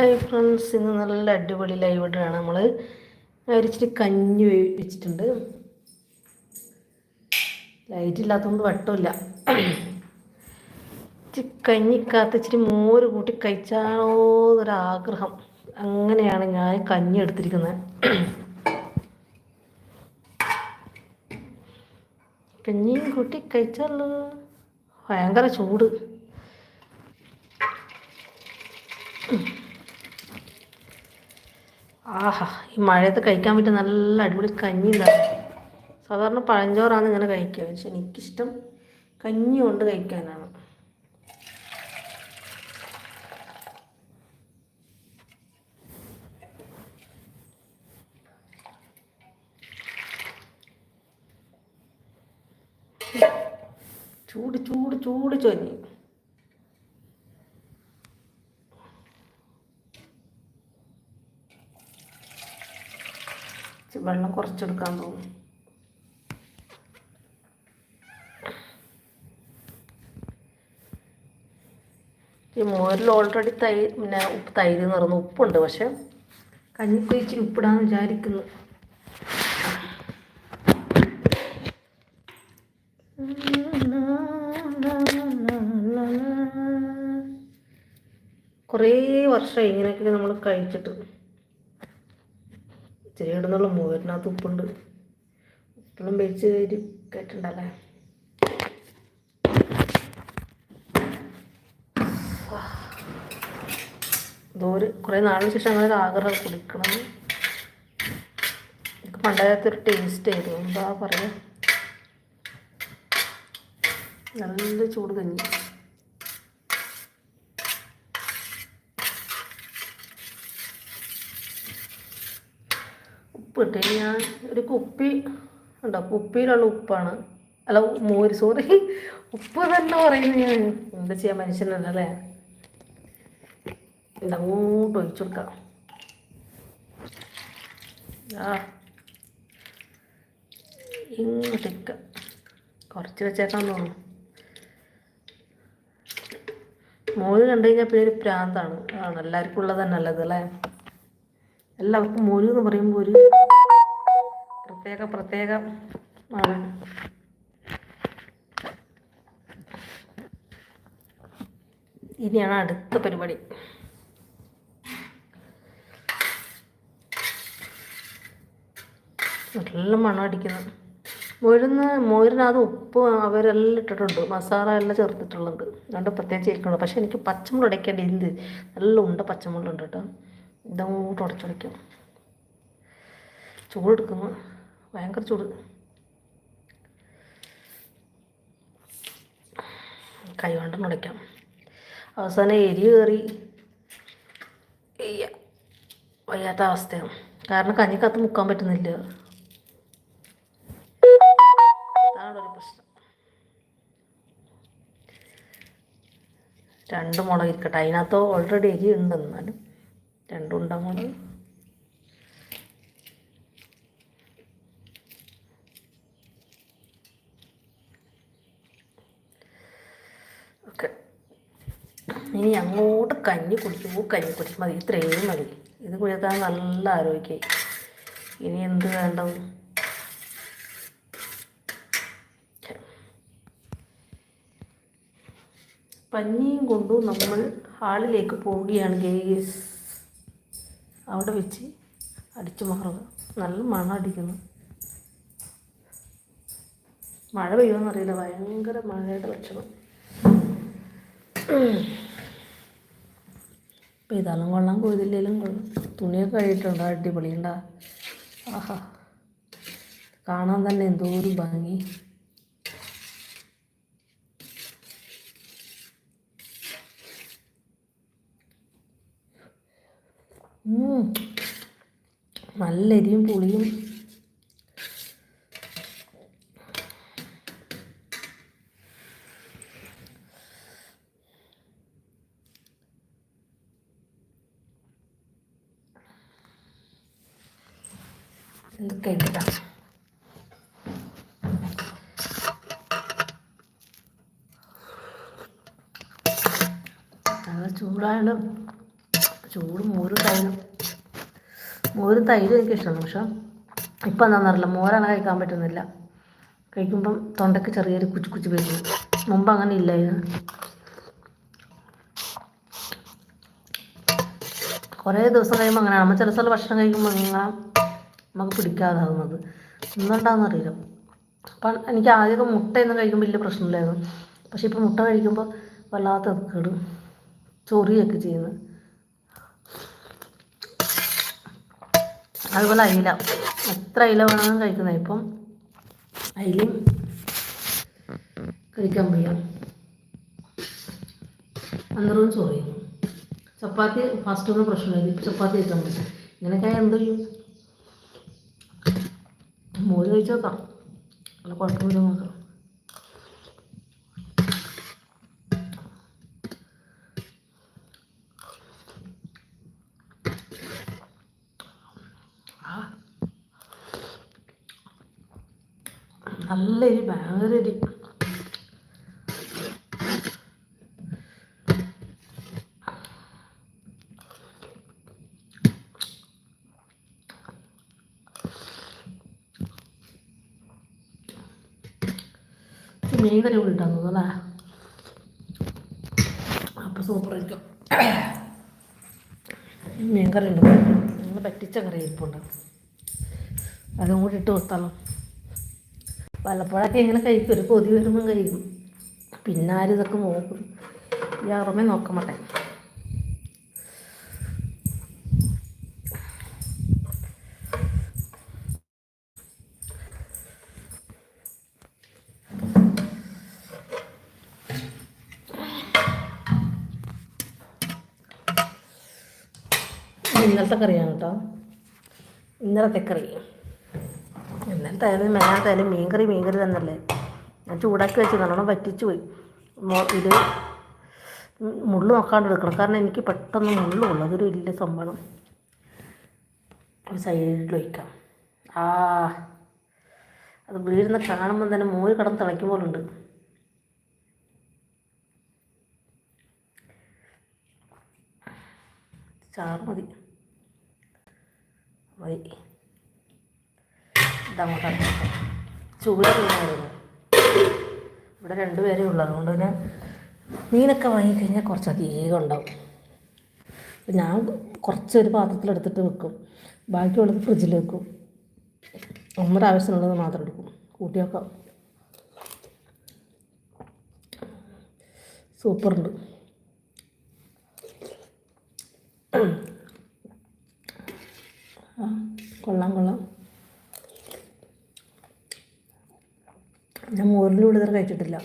Hi friends ഇന്ന് നല്ല അടിപൊളി ലൈവ് ഇടാണ്. നമ്മൾ ഒരിച്ചിരി കഞ്ഞി വെച്ചിട്ടുണ്ട്. ലൈറ്റ് ഇല്ലാത്തതുകൊണ്ട് വട്ടമില്ല. ഇച്ചിരി കഞ്ഞിക്കകത്ത് ഇച്ചിരി മോര് കൂട്ടി കഴിച്ചാലോ എന്നൊരാഗ്രഹം അങ്ങനെയാണ് ഞാൻ കഞ്ഞി എടുത്തിരിക്കുന്നത് കഞ്ഞിയും കൂട്ടി കഴിച്ചാലോ ഭയങ്കര ചൂട്. ആഹാ ഈ മഴയത്ത് കഴിക്കാൻ പറ്റിയ നല്ല അടിപൊളി കഞ്ഞി ഉണ്ടാവും സാധാരണ പഴഞ്ചോറാണ് ഇങ്ങനെ കഴിക്കുക. പക്ഷെ എനിക്കിഷ്ടം കഞ്ഞി കൊണ്ട് കഴിക്കാനാണ്. ചൂട് ചൂട് ചൂട് ചൊഞ്ഞി വെള്ളം കുറച്ചെടുക്കാൻ തോന്നും ഈ മോരിൽ ഓൾറെഡി തൈ പിന്നെ ഉപ്പ് തൈര് എന്ന് പറയുന്ന ഉപ്പുണ്ട്. പക്ഷെ കഞ്ഞിക്കൊഴിച്ച് ഉപ്പിടാന്ന് വിചാരിക്കുന്നു. കുറേ വർഷമായി ഇങ്ങനെയൊക്കെ നമ്മൾ കഴിച്ചിട്ട്. ഇച്ചിരി കിടന്നുള്ള മോരിനകത്ത് ഉപ്പുണ്ട്. ഉപ്പെല്ലാം വെച്ച് കയറി കേട്ടിട്ടുണ്ടല്ലേ ഇതൊരു കുറേ നാളിന് ശേഷം അങ്ങനെ ആഗ്രഹം കുടിക്കണം. എനിക്ക് പണ്ടത്തെ ഒരു ടേസ്റ്റ് ആയിരുന്നു. എന്താ പറയുക നല്ല ചൂട് കഞ്ഞി. ഉപ്പ് ഇട്ട് ഞാൻ ഒരു കുപ്പി ഉണ്ടോ? കുപ്പിയിലുള്ള ഉപ്പാണ്. അല്ല മോര് സോറി ഉപ്പ് തന്നെ പറയുന്നത് ഞാൻ. എന്താ ചെയ്യാൻ മനുഷ്യനല്ലേ ഇതങ്ങോട്ട് ഒഴിച്ചു കൊടുക്കാം. ആ ഇങ്ങോട്ടേക്ക് കുറച്ച് വെച്ചേക്കാൻ തോന്നുന്നു. മോര് കണ്ടു കഴിഞ്ഞാൽ പിന്നെ ഒരു പ്രാന്താണ്. ആണ് എല്ലാവർക്കും ഉള്ളത് തന്നെ അല്ലേ? എല്ലാവർക്കും മോര് എന്ന് പറയുമ്പോൾ ഒരു പ്രത്യേക പ്രത്യേക ആണ് ഇനിയാണ് അടുത്ത പരിപാടി. നല്ല മണം അടിക്കുന്നത് മോരുന്ന് മോരിനകത്ത് ഉപ്പ് അവരെല്ലാം ഇട്ടിട്ടുണ്ട്. മസാല എല്ലാം ചേർത്തിട്ടുള്ളത്. അതുകൊണ്ട് പ്രത്യേകിച്ച് ഇരിക്കണം പക്ഷെ എനിക്ക് പച്ചമുളക് ഉടയ്ക്കേണ്ടി എന്ത്? നല്ല ഉണ്ട പച്ചമുളക് ഉണ്ട് കേട്ടോ. ഇതങ്ങോട്ട് ഉടച്ചുടയ്ക്കും ചൂടെടുക്കുന്നു. ഭയങ്കര ചൂട്. കൈ കൊണ്ട് ഉടയ്ക്കാം. അവസാനം എരി കയറി. വയ്യാത്ത അവസ്ഥയാണ് കാരണം കഞ്ഞിക്കകത്ത് മുക്കാൻ പറ്റുന്നില്ല. രണ്ട് മുളക് ഇരിക്കട്ടെ അതിനകത്ത് ഓൾറെഡി എരി ഉണ്ട് എന്നാലും. രണ്ടും ഉണ്ടാകുമ്പോൾ ഓക്കെ. ഇനി അങ്ങോട്ട് കഞ്ഞി കുടിക്കുമ്പോൾ കഞ്ഞി കുടിക്കും. മതി ഇത്രയും മതി. ഇത് കുടിക്കാൻ നല്ല ആരോഗ്യമായി ഇനി എന്ത് വേണ്ടത് പഞ്ഞിയും കൊണ്ടും നമ്മൾ ഹാളിലേക്ക് പോവുകയാണ് ഗേസ് അവിടെ വെച്ച് അടിച്ചു മാറുക. നല്ല മണം അടിക്കുന്നു. മഴ പെയ്യുമെന്നറിയില്ല. ഭയങ്കര മഴയുടെ ലക്ഷണം. പെയ്താലും കൊള്ളാം കൊയ്തില്ലേലും കൊള്ളാം. തുണിയൊക്കെ കഴിയിട്ടുണ്ടോ അടിപൊളിയുണ്ടാ. ആഹാ. കാണാൻ തന്നെ എന്തോ ഒരു ഭംഗി. നല്ല എരിയും പുളിയും. എടുക്കാം നല്ല ചൂടായാലും ചൂട് മോര് തൈരും. മോരും തൈരും എനിക്ക് ഇഷ്ടമാണ് പക്ഷെ ഇപ്പം എന്താണെന്നറിയില്ല. മോരാണ് കഴിക്കാൻ പറ്റുന്നില്ല. കഴിക്കുമ്പം തൊണ്ടയ്ക്ക് ചെറിയൊരു കുച്ചു കുച്ചു വരുന്നു. മുമ്പ് അങ്ങനെ ഇല്ലായിരുന്നു. കുറേ ദിവസം കഴിയുമ്പോൾ അങ്ങനെയാണ്. നമ്മൾ ചില സ്ഥലം ഭക്ഷണം കഴിക്കുമ്പോൾ അങ്ങനെ നമുക്ക് പിടിക്കാതാകുന്നത് എന്തുകൊണ്ടാണെന്ന് അറിയില്ല അപ്പം എനിക്ക് ആദ്യമൊക്കെ മുട്ടയൊന്നും കഴിക്കുമ്പോൾ വലിയ പ്രശ്നമില്ലായിരുന്നു. പക്ഷെ ഇപ്പം മുട്ട കഴിക്കുമ്പോൾ വല്ലാത്ത കേടും ചൊറിയൊക്കെ ചെയ്യുന്നത് അതുപോലെ അയില. എത്ര അയില വേണമെങ്കിലും കഴിക്കുന്നത്. ഇപ്പം അയിലയും കഴിക്കാൻ വയ്യ. അന്നേരവും ചൊറിയുന്നു ചപ്പാത്തി ഫാസ്റ്റ് ഒന്നും പ്രശ്നമില്ല. ചപ്പാത്തി കഴിക്കാൻ പറ്റും ഇങ്ങനെയൊക്കെ എന്ത് ചെയ്യും? മോര് കഴിച്ചു നോക്കാം അല്ല കുഴപ്പമില്ല നോക്കാം നല്ല എരി ഭയങ്കര എരി മീൻ കൂടി ഇട്ടാൽ തോന്നുന്നു അല്ലേ? അപ്പം സൂപ്പറായിരിക്കും മീൻ കറി ഉണ്ട്? പറ്റിച്ച കറി ഇരിപ്പുണ്ട് അതും കൂടി ഇട്ട് കൊടുത്താലോ വല്ലപ്പോഴൊക്കെ ഇങ്ങനെ കഴിക്കും ഒരു കൊതി വരുമ്പം കഴിക്കും. പിന്നെ ആരും ഇതൊക്കെ നോക്കും. ഈ അറമേ നോക്കമട്ടെ മാട്ടെ. ഇന്നലത്തെ കറിയാണ് കേട്ടോ. ഇന്നലത്തെ കറി. ഇന്നലത്തെ ആയാലും മീൻകറി മീൻകറി മീൻ കറി മീൻ കറി തന്നല്ലേ ഞാൻ ചൂടാക്കി വെച്ച് നല്ലോണം വറ്റിച്ച് പോയി. ഇത് മുള്ളു നോക്കാണ്ട് എടുക്കണം. കാരണം എനിക്ക് പെട്ടെന്ന് മുള്ളു ഉള്ളു അതൊരു വലിയ സംഭവം സൈഡിൽ വയ്ക്കാം ആ അത് വീഴുന്ന കാണുമ്പോൾ തന്നെ മോര് കടന്ന് തിളയ്ക്കും പോലുണ്ട്. ചാറ് മതി. മതി. ഇതങ്ങോട്ട് ചൂട് മീനായിരുന്നു ഇവിടെ രണ്ടുപേരേ ഉള്ളൂ. അതുകൊണ്ട് തന്നെ മീനൊക്കെ വാങ്ങിക്കഴിഞ്ഞാൽ കുറച്ച് അധികം ഉണ്ടാവും. ഞാൻ കുറച്ചൊരു പാത്രത്തിലെടുത്തിട്ട് വെക്കും. ബാക്കിയുള്ളത് ഫ്രിഡ്ജിൽ വെക്കും. നമ്മുടെ ആവശ്യമുള്ളത് മാത്രം എടുക്കും. കൂട്ടിയൊക്കെ സൂപ്പറുണ്ട്. കൊള്ളാം കൊള്ളാം. ഞാൻ മോരിലൂടെ കൂടുതൽ കഴിച്ചിട്ടില്ല.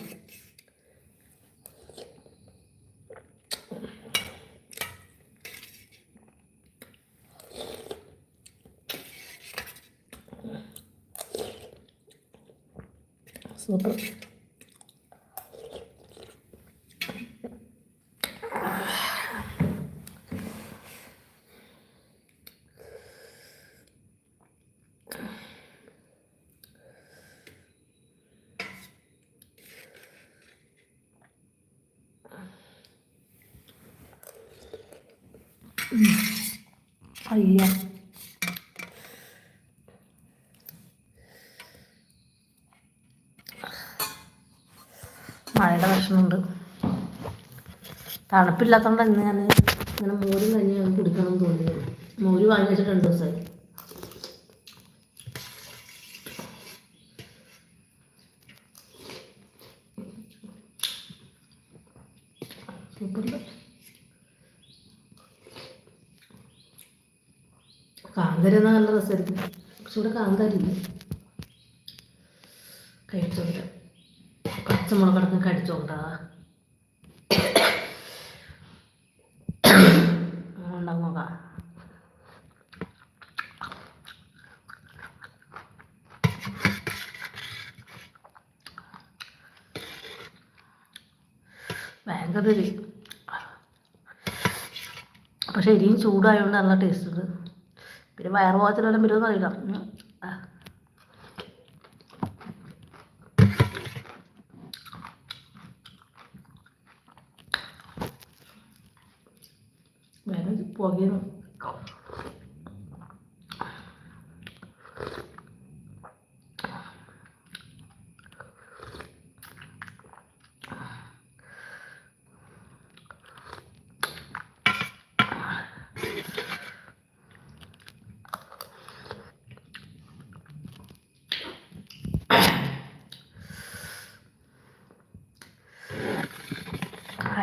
സൂപ്പർ. അയ്യ മഴയുടെ പ്രശ്നമുണ്ട്. തണുപ്പില്ലാത്തതുകൊണ്ട് ഇന്ന് ഞാൻ ഇങ്ങനെ മോരും കഞ്ഞിയാണ് കുടിക്കണം എന്ന് തോന്നിയത്. മോര് വാങ്ങി വെച്ചിട്ട് രണ്ട് ദിവസമായി സൂപ്പർ കാന്താരി എന്നാൽ നല്ല രസമായിരിക്കും പക്ഷെ ഇവിടെ കാന്താരി ഇല്ല കഴിച്ചോണ്ട് പച്ചമുളക് അടക്കം കടിച്ചോണ്ടാ ഉണ്ടാവും നോക്കാം ഭയങ്കര പക്ഷെ ഇനിയും ചൂടായതുകൊണ്ട് നല്ല ടേസ്റ്റ് ഉണ്ട്. പിന്നെ വയറ് പോകത്തിൽ വല്ലതും വരുമെന്ന് അറിയില്ല. വേറെ ഒരു-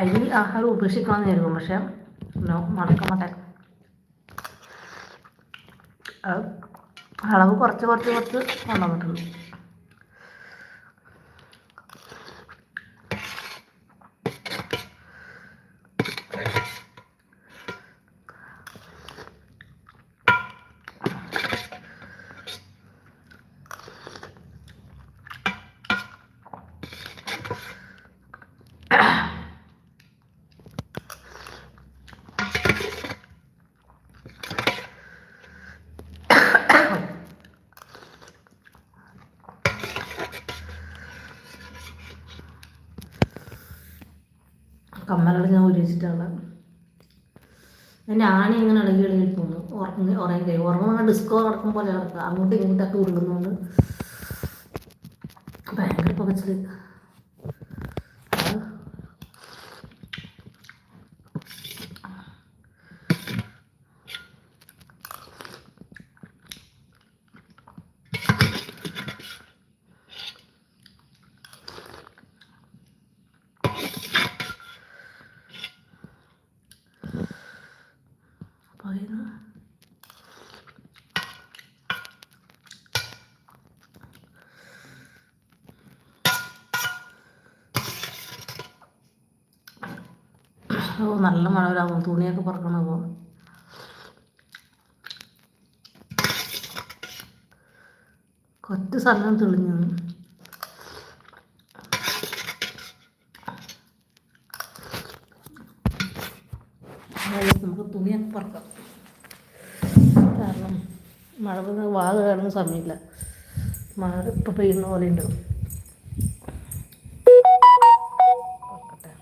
അരി ആഹാരം ഉപേക്ഷിക്കണമെന്ന് കരുതും. പക്ഷെ നോ നടക്കാൻ മാട്ടെ അളവ് കുറച്ച് കുറച്ച് കുറച്ച് കൊണ്ടുവന്നിട്ടുണ്ട്. ഉപയോഗിച്ചിട്ടാണ് എന്റെ ആണി ഇങ്ങനെ ഇളകി ഇളകി പോകുന്നു ഉറങ്ങി ഉറങ്ങി ഉറങ്ങുന്ന ഡിസ്കോ കിടക്കും പോലെ കിടക്കുക അങ്ങോട്ടും ഇങ്ങോട്ടൊക്കെ ഉരുളുന്നുണ്ട് ഭയങ്കര പുകച്ചിൽ ഓ നല്ല മഴ വരാമോ? തുണിയൊക്കെ പറക്കണമോ കൊറ്റ സ്ഥലം തെളിഞ്ഞു. നമുക്ക് തുണിയൊക്കെ പറക്കാം. കാരണം മഴ വാഗ കാണുന്ന സമയമില്ല. മഴ ഇപ്പം പെയ്യുന്ന പോലെ ഉണ്ട് പറക്കട്ടെ.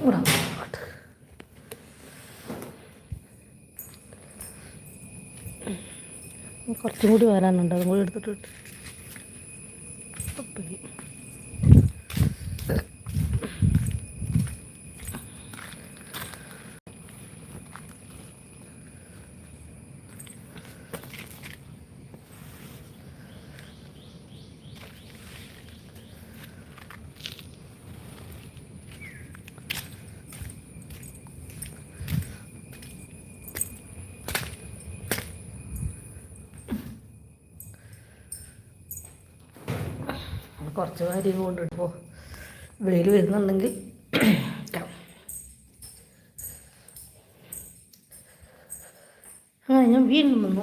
ഇവിടെ അങ്ങോട്ട്. കുറച്ചും കൂടി വരാനുണ്ട്. അതും കൂടി എടുത്തിട്ട് കുറച്ച് അരി കൊണ്ടിട്ട് പോ. വെയിൽ വരുന്നുണ്ടെങ്കിൽ അങ്ങനെ ഞാൻ വീണ്ടും വന്നു.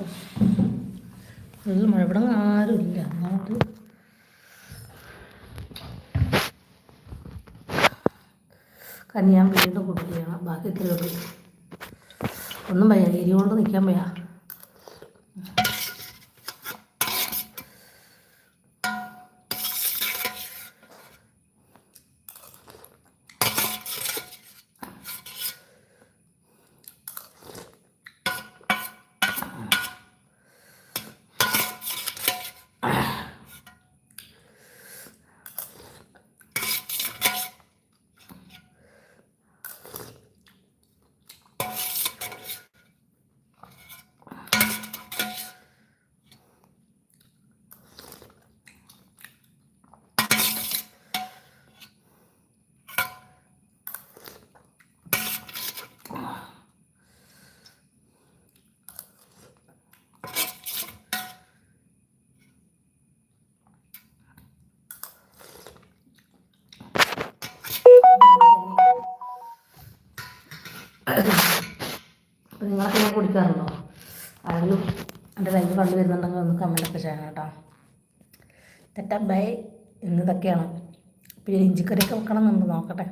നല്ല മഴ. ഇവിടെ ആരുമില്ല അതുകൊണ്ട് കഞ്ഞി ഞാൻ വീണ്ടും കുടിക്കുകയാണ്. ബാക്കി ഉള്ളൂ? ഒന്നും വയ്യ. എരി കൊണ്ട് നിൽക്കാൻ വയ്യ. നിങ്ങളൊക്കെ ഞാൻ കുടിക്കാറുണ്ടോ? ആരെങ്കിലും എന്റെ ലൈവ് കണ്ടു വരുന്നുണ്ടെങ്കിൽ ഒന്ന് കമന്റൊക്കെ ചെയ്യണം കേട്ടോ. തെറ്റാ ബൈ. ഇന്നിതൊക്കെയാണ് പിന്നെ ഇഞ്ചിക്കറിയൊക്കെ വെക്കണം എന്ന് നോക്കട്ടെ.